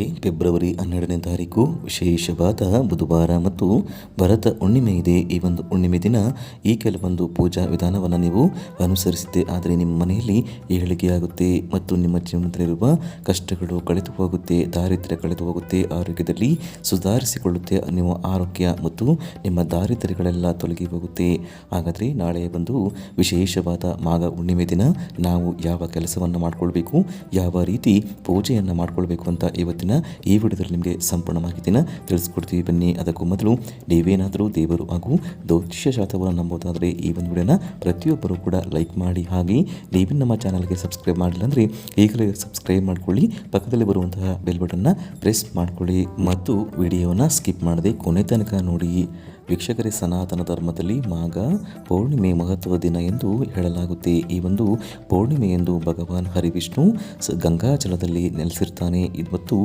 ನಿಮಗೆ ಫೆಬ್ರವರಿ ಹನ್ನೆರಡನೇ ತಾರೀಕು ವಿಶೇಷವಾದ ಬುಧವಾರ ಮತ್ತು ಭರತ ಹುಣ್ಣಿಮೆ ಇದೆ. ಈ ಒಂದು ಹುಣ್ಣಿಮೆ ದಿನ ಈ ಕೆಲವೊಂದು ಪೂಜಾ ವಿಧಾನವನ್ನು ನೀವು ಅನುಸರಿಸಿದ್ದೆ ಆದರೆ ನಿಮ್ಮ ಮನೆಯಲ್ಲಿ ಏಳಿಗೆಯಾಗುತ್ತೆ ಮತ್ತು ನಿಮ್ಮ ಜೀವನದಲ್ಲಿರುವ ಕಷ್ಟಗಳು ಕಳೆದು ಹೋಗುತ್ತೆ, ದಾರಿದ್ರ್ಯ ಕಳೆದು ಹೋಗುತ್ತೆ, ಆರೋಗ್ಯದಲ್ಲಿ ಸುಧಾರಿಸಿಕೊಳ್ಳುತ್ತೆ, ನಿಮ್ಮ ಆರೋಗ್ಯ ಮತ್ತು ನಿಮ್ಮ ದಾರಿದ್ರ್ಯಗಳೆಲ್ಲ ತೊಲಗಿ ಹೋಗುತ್ತೆ. ಹಾಗಾದರೆ ನಾಳೆ ಬಂದು ವಿಶೇಷವಾದ ಮಾಘ ಹುಣ್ಣಿಮೆ ದಿನ ನಾವು ಯಾವ ಕೆಲಸವನ್ನು ಮಾಡಿಕೊಳ್ಬೇಕು, ಯಾವ ರೀತಿ ಪೂಜೆಯನ್ನು ಮಾಡಿಕೊಳ್ಬೇಕು ಅಂತ ಇವತ್ತಿನ ಈ ವಿಡಿಯೋದಲ್ಲಿ ನಿಮಗೆ ಸಂಪೂರ್ಣ ಮಾಹಿತಿನ ತಿಳಿಸ್ಕೊಡ್ತೀವಿ. ಬನ್ನಿ, ಅದಕ್ಕೂ ಮೊದಲು ನೀವೇನಾದರೂ ದೇವರು ಹಾಗೂ ದೋಷ್ಯ ಶಾಸ್ತ್ರವನ್ನು ನಂಬೋದಾದರೆ ಈ ಒಂದು ವಿಡಿಯೋನ ಪ್ರತಿಯೊಬ್ಬರು ಕೂಡ ಲೈಕ್ ಮಾಡಿ. ಹಾಗೆ ನೀವು ನಮ್ಮ ಚಾನಲ್ಗೆ ಸಬ್ಸ್ಕ್ರೈಬ್ ಮಾಡಿಲ್ಲ ಅಂದರೆ ಈಗಲೇ ಸಬ್ಸ್ಕ್ರೈಬ್ ಮಾಡ್ಕೊಳ್ಳಿ. ಪಕ್ಕದಲ್ಲಿ ಬರುವಂತಹ ಬೆಲ್ ಬಟನ್ನ ಪ್ರೆಸ್ ಮಾಡ್ಕೊಳ್ಳಿ. ಮತ್ತು ವಿಡಿಯೋನ ಸ್ಕಿಪ್ ಮಾಡದೆ ಕೊನೆ ತನಕ ನೋಡಿ. ವೀಕ್ಷಕರೇ, ಸನಾತನ ಧರ್ಮದಲ್ಲಿ ಮಾಘ ಪೌರ್ಣಿಮೆ ಮಹತ್ವದ ದಿನ ಎಂದು ಹೇಳಲಾಗುತ್ತೆ. ಈ ಒಂದು ಪೌರ್ಣಿಮೆ ಎಂದು ಭಗವಾನ್ ಹರಿವಿಷ್ಣು ಗಂಗಾಜಲದಲ್ಲಿ ನೆಲೆಸಿರ್ತಾನೆ. ಇವತ್ತು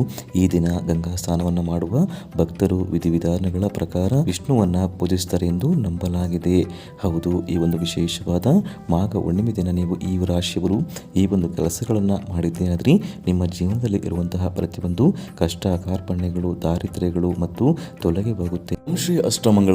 ಈ ದಿನ ಗಂಗಾ ಸ್ನಾನವನ್ನು ಮಾಡುವ ಭಕ್ತರು ವಿಧಿವಿಧಾನಗಳ ಪ್ರಕಾರ ವಿಷ್ಣುವನ್ನ ಪೂಜಿಸ್ತಾರೆ ಎಂದು ನಂಬಲಾಗಿದೆ. ಹೌದು, ಈ ಒಂದು ವಿಶೇಷವಾದ ಮಾಘ ಹುಣ್ಣಿಮೆ ದಿನ ನೀವು ಈ ರಾಶಿಯವರು ಈ ಒಂದು ಕೆಲಸಗಳನ್ನು ಮಾಡಿದ್ದೇನಾದ್ರಿ? ನಿಮ್ಮ ಜೀವನದಲ್ಲಿ ಇರುವಂತಹ ಪ್ರತಿಯೊಂದು ಕಷ್ಟ, ಕಾರ್ಪಣ್ಯಗಳು, ದಾರಿದ್ರ್ಯಗಳು ಮತ್ತು ತೊಲಗೆ ಹೋಗುತ್ತೆ. ಶ್ರೀ ಅಷ್ಟಮಂಗಳ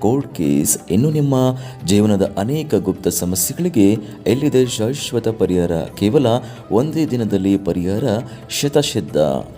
ಕೋರ್ಟ್ ಕೇಸ್ ಇನ್ನು ನಿಮ್ಮ ಜೀವನದ ಅನೇಕ ಗುಪ್ತ ಸಮಸ್ಯೆಗಳಿಗೆ ಎಲ್ಲಿದೆ ಶಾಶ್ವತ ಪರಿಹಾರ? ಕೇವಲ ಒಂದೇ ದಿನದಲ್ಲಿ ಪರಿಹಾರ ಶತಸಿದ್ಧ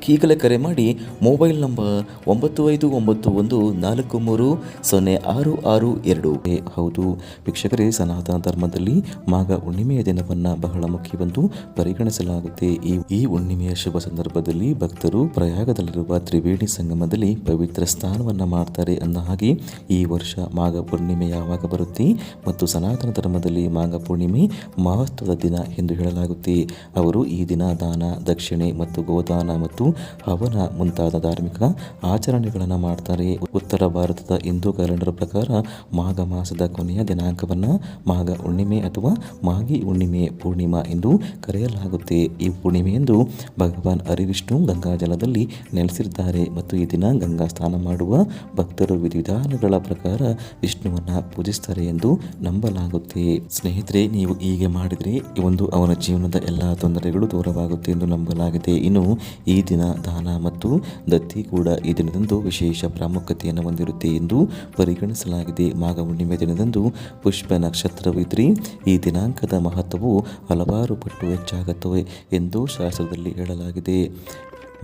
ಈಗಲೇ ಕರೆ ಮಾಡಿ ಮೊಬೈಲ್ ನಂಬರ್ ಒಂಬತ್ತು ಐದು ಒಂಬತ್ತು ಒಂದು ನಾಲ್ಕು ಮೂರು ಸೊನ್ನೆ ಆರು ಆರು ಎರಡು. ಹೌದು. ವೀಕ್ಷಕರೇ, ಸನಾತನ ಧರ್ಮದಲ್ಲಿ ಮಾಘ ಹುಣ್ಣಿಮೆಯ ದಿನವನ್ನು ಬಹಳ ಮುಖ್ಯವೆಂದು ಪರಿಗಣಿಸಲಾಗುತ್ತೆ. ಈ ಈ ಹುಣ್ಣಿಮೆಯ ಶುಭ ಸಂದರ್ಭದಲ್ಲಿ ಭಕ್ತರು ಪ್ರಯಾಗದಲ್ಲಿರುವ ತ್ರಿವೇಣಿ ಸಂಗಮದಲ್ಲಿ ಪವಿತ್ರ ಸ್ನಾನವನ್ನು ಮಾಡ್ತಾರೆ ಅಂದ ಹಾಗೆ ಈ ವರ್ಷ ಮಾಘ ಪೂರ್ಣಿಮೆ ಯಾವಾಗ ಬರುತ್ತೆ ಮತ್ತು ಸನಾತನ ಧರ್ಮದಲ್ಲಿ ಮಾಘ ಪೂರ್ಣಿಮೆ ಮಹತ್ವದ ದಿನ ಎಂದು ಹೇಳಲಾಗುತ್ತೆ. ಅವರು ಈ ದಿನ ದಾನ, ದಕ್ಷಿಣೆ ಮತ್ತು ಗೋದಾನ ಮತ್ತು ಹವನ ಮುಂತಾದ ಧಾರ್ಮಿಕ ಆಚರಣೆಗಳನ್ನು ಮಾಡ್ತಾರೆ. ಉತ್ತರ ಭಾರತದ ಹಿಂದೂ ಕ್ಯಾಲೆಂಡರ್ ಪ್ರಕಾರ ಮಾಘ ಮಾಸದ ಕೊನೆಯ ದಿನಾಂಕವನ್ನು ಮಾಘ ಹುಣ್ಣಿಮೆ ಅಥವಾ ಮಾಗಿ ಹುಣ್ಣಿಮೆ ಪೂರ್ಣಿಮಾ ಎಂದು ಕರೆಯಲಾಗುತ್ತೆ. ಈ ಪೂರ್ಣಿಮೆಯೆಂದು ಭಗವಾನ್ ಹರಿವಿಷ್ಣು ಗಂಗಾಜಲದಲ್ಲಿ ನೆಲೆಸಿದ್ದಾರೆ ಮತ್ತು ಈ ದಿನ ಗಂಗಾ ಸ್ನಾನ ಮಾಡುವ ಭಕ್ತರು ವಿಧಿವಿಧಾನಗಳ ಪ್ರಕಾರ ವಿಷ್ಣುವನ್ನ ಪೂಜಿಸ್ತಾರೆ ಎಂದು ನಂಬಲಾಗುತ್ತೆ. ಸ್ನೇಹಿತರೆ, ನೀವು ಹೀಗೆ ಮಾಡಿದರೆ ಒಂದು ಅವನ ಜೀವನದ ಎಲ್ಲ ತೊಂದರೆಗಳು ದೂರವಾಗುತ್ತೆ ಎಂದು ನಂಬಲಾಗಿದೆ. ಇನ್ನು ಈ ದಿನ ದಾನ ಮತ್ತು ದತ್ತಿ ಕೂಡ ಈ ದಿನದಂದು ವಿಶೇಷ ಪ್ರಾಮುಖ್ಯತೆಯನ್ನು ಹೊಂದಿರುತ್ತೆ ಎಂದು ಪರಿಗಣಿಸಲಾಗಿದೆ. ಮಾಘ ಹುಣ್ಣಿಮೆ ದಿನದಂದು ಪುಷ್ಪ ನಕ್ಷತ್ರವಿದ್ರಿ. ಈ ದಿನಾಂಕದ ಮಹತ್ವವು ಹಲವಾರು ಪಟ್ಟು ಹೆಚ್ಚಾಗುತ್ತವೆ ಎಂದು ಶಾಸ್ತ್ರದಲ್ಲಿ ಹೇಳಲಾಗಿದೆ.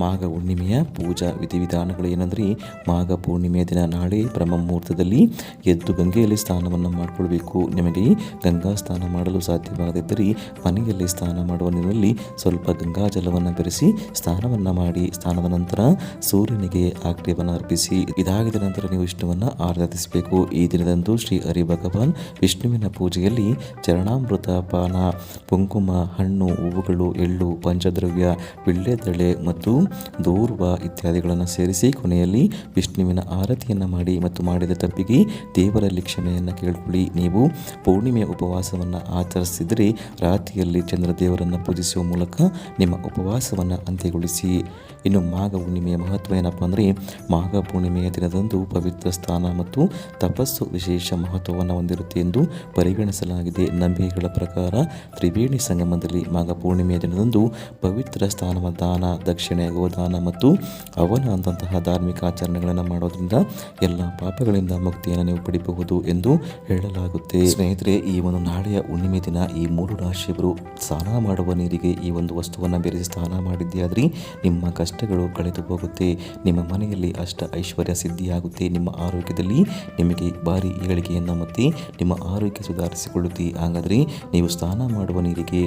ಮಾಘ ಹುಣ್ಣಿಮೆಯ ಪೂಜಾ ವಿಧಿವಿಧಾನಗಳು ಏನಂದರೆ ಮಾಘ ಪೂರ್ಣಿಮೆಯ ದಿನ ನಾಳೆ ಬ್ರಹ್ಮ ಮುಹೂರ್ತದಲ್ಲಿ ಎದ್ದು ಗಂಗೆಯಲ್ಲಿ ಸ್ನಾನವನ್ನು ಮಾಡಿಕೊಳ್ಬೇಕು. ನಿಮಗೆ ಗಂಗಾ ಸ್ನಾನ ಮಾಡಲು ಸಾಧ್ಯವಾಗದಿದ್ದರೆ ಮನೆಯಲ್ಲಿ ಸ್ನಾನ ಮಾಡುವ ನೀರಿನಲ್ಲಿ ಸ್ವಲ್ಪ ಗಂಗಾ ಜಲವನ್ನು ಬೆರೆಸಿ ಸ್ನಾನವನ್ನು ಮಾಡಿ, ಸ್ನಾನದ ನಂತರ ಸೂರ್ಯನಿಗೆ ಆಕ್ರಿಯವನ್ನು ಅರ್ಪಿಸಿ, ಇದಾಗಿದ ನಂತರ ನೀವು ವಿಷ್ಣುವನ್ನು ಆರಾಧಿಸಬೇಕು. ಈ ದಿನದಂದು ಶ್ರೀ ಹರಿ ಭಗವಾನ್ ವಿಷ್ಣುವಿನ ಪೂಜೆಯಲ್ಲಿ ಚರಣಾಮೃತ ಪಾನ ಕುಂಕುಮ, ಹಣ್ಣು, ಹೂವುಗಳು, ಎಳ್ಳು, ಪಂಚದ್ರವ್ಯ ವಿಳ್ಳೆದಳೆ ಮತ್ತು ದೂರ್ವ ಇತ್ಯಾದಿಗಳನ್ನು ಸೇರಿಸಿ ಕೊನೆಯಲ್ಲಿ ವಿಷ್ಣುವಿನ ಆರತಿಯನ್ನು ಮಾಡಿ ಮತ್ತು ಮಾಡಿದ ತಪ್ಪಿಗೆ ದೇವರಲ್ಲಿ ಕ್ಷಮೆಯನ್ನು ಕೇಳಿಕೊಳ್ಳಿ. ನೀವು ಪೂರ್ಣಿಮೆಯ ಉಪವಾಸವನ್ನು ಆಚರಿಸಿದರೆ ರಾತ್ರಿಯಲ್ಲಿ ಚಂದ್ರದೇವರನ್ನು ಪೂಜಿಸುವ ಮೂಲಕ ನಿಮ್ಮ ಉಪವಾಸವನ್ನು ಅಂತ್ಯಗೊಳಿಸಿ. ಇನ್ನು ಮಾಘ ಹುಣ್ಣಿಮೆಯ ಮಹತ್ವ ಏನಪ್ಪ ಅಂದರೆ ಮಾಘ ಪೂರ್ಣಿಮೆಯ ದಿನದಂದು ಪವಿತ್ರ ಸ್ಥಾನ ಮತ್ತು ತಪಸ್ಸು ವಿಶೇಷ ಮಹತ್ವವನ್ನು ಹೊಂದಿರುತ್ತೆ ಎಂದು ಪರಿಗಣಿಸಲಾಗಿದೆ. ನಂಬಿಕೆಗಳ ಪ್ರಕಾರ ತ್ರಿವೇಣಿ ಸಂಗಮದಲ್ಲಿ ಮಾಘ ಪೂರ್ಣಿಮೆಯ ದಿನದಂದು ಪವಿತ್ರ ಸ್ಥಾನವ ದಾನ, ದಕ್ಷಿಣೆ ಗೋದಾನ ಮತ್ತು ಅವನ ಅಂತಹ ಧಾರ್ಮಿಕ ಆಚರಣೆಗಳನ್ನು ಮಾಡೋದ್ರಿಂದ ಎಲ್ಲ ಪಾಪಗಳಿಂದ ಮುಕ್ತಿಯನ್ನು ನೀವು ಪಡಿಬಹುದು ಎಂದು ಹೇಳಲಾಗುತ್ತೆ. ಸ್ನೇಹಿತರೆ, ಈ ಒಂದು ನಾಳೆಯ ಹುಣ್ಣಿಮೆ ದಿನ ಈ ಮೂರು ರಾಶಿಯವರು ಸ್ನಾನ ಮಾಡುವ ನೀರಿಗೆ ಈ ಒಂದು ವಸ್ತುವನ್ನು ಬೆರೆಸಿ ಸ್ನಾನ ಮಾಡಿದ್ದೇ ನಿಮ್ಮ ಕಷ್ಟಗಳು ಕಳೆದು ಹೋಗುತ್ತೆ. ನಿಮ್ಮ ಮನೆಯಲ್ಲಿ ಅಷ್ಟ ಐಶ್ವರ್ಯ ಸಿದ್ಧಿಯಾಗುತ್ತೆ. ನಿಮ್ಮ ಆರೋಗ್ಯದಲ್ಲಿ ನಿಮಗೆ ಭಾರಿ ಏಳಿಗೆಯನ್ನು ಮತ್ತು ನಿಮ್ಮ ಆರೋಗ್ಯ ಸುಧಾರಿಸಿಕೊಳ್ಳುತ್ತೆ. ಹಾಗಾದರೆ ನೀವು ಸ್ನಾನ ಮಾಡುವ ನೀರಿಗೆ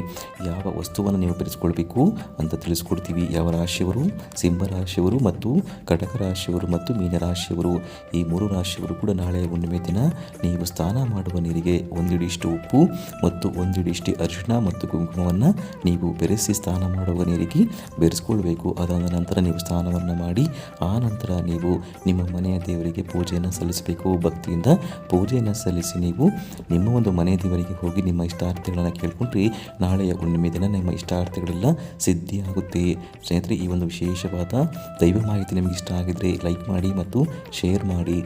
ಯಾವ ವಸ್ತುವನ್ನು ನೀವು ಬೆರೆಸಿಕೊಳ್ಬೇಕು ಅಂತ ತಿಳಿಸ್ಕೊಡ್ತೀವಿ. ಯಾವ ರಾಶಿಯವರು ರಾಶಿಯವರು ಸಿಂಹರಾಶಿಯವರು ಮತ್ತು ಕಟಕ ರಾಶಿಯವರು ಮತ್ತು ಮೀನರಾಶಿಯವರು ಈ ಮೂರು ರಾಶಿಯವರು ಕೂಡ ನಾಳೆ ಹುಣ್ಣಿಮೆ ದಿನ ನೀವು ಸ್ನಾನ ಮಾಡುವ ನೀರಿಗೆ ಒಂದಿಡಿಷ್ಟು ಉಪ್ಪು ಮತ್ತು ಒಂದಿಡಿಷ್ಟು ಅರಿಶಿಣ ಮತ್ತು ಕುಂಕುಮವನ್ನು ನೀವು ಬೆರೆಸಿ ಸ್ನಾನ ಮಾಡುವ ನೀರಿಗೆ ಬೆರೆಸ್ಕೊಳ್ಬೇಕು. ಅದಾದ ನಂತರ ನೀವು ಸ್ನಾನವನ್ನು ಮಾಡಿ, ಆ ನಂತರ ನೀವು ನಿಮ್ಮ ಮನೆಯ ದೇವರಿಗೆ ಪೂಜೆಯನ್ನು ಸಲ್ಲಿಸಬೇಕು. ಭಕ್ತಿಯಿಂದ ಪೂಜೆಯನ್ನು ಸಲ್ಲಿಸಿ ನೀವು ನಿಮ್ಮ ಒಂದು ಮನೆ ದೇವರಿಗೆ ಹೋಗಿ ನಿಮ್ಮ ಇಷ್ಟಾರ್ಥಗಳನ್ನು ಕೇಳ್ಕೊಂಡ್ರೆ. ನಾಳೆಯ ಹುಣ್ಣಿಮೆ ದಿನ ನಿಮ್ಮ ಇಷ್ಟಾರ್ಥಗಳೆಲ್ಲ ಸಿದ್ಧಿಯಾಗುತ್ತೆ. ಸ್ನೇಹಿತರೆ, ಈ ಒಂದು ವಿಶೇಷವಾದ ದೈವ ಮಾಹಿತಿ ನಿಮಗೆ ಇಷ್ಟ ಆಗಿದ್ರೆ ಲೈಕ್ ಮಾಡಿ ಮತ್ತು ಶೇರ್ ಮಾಡಿ.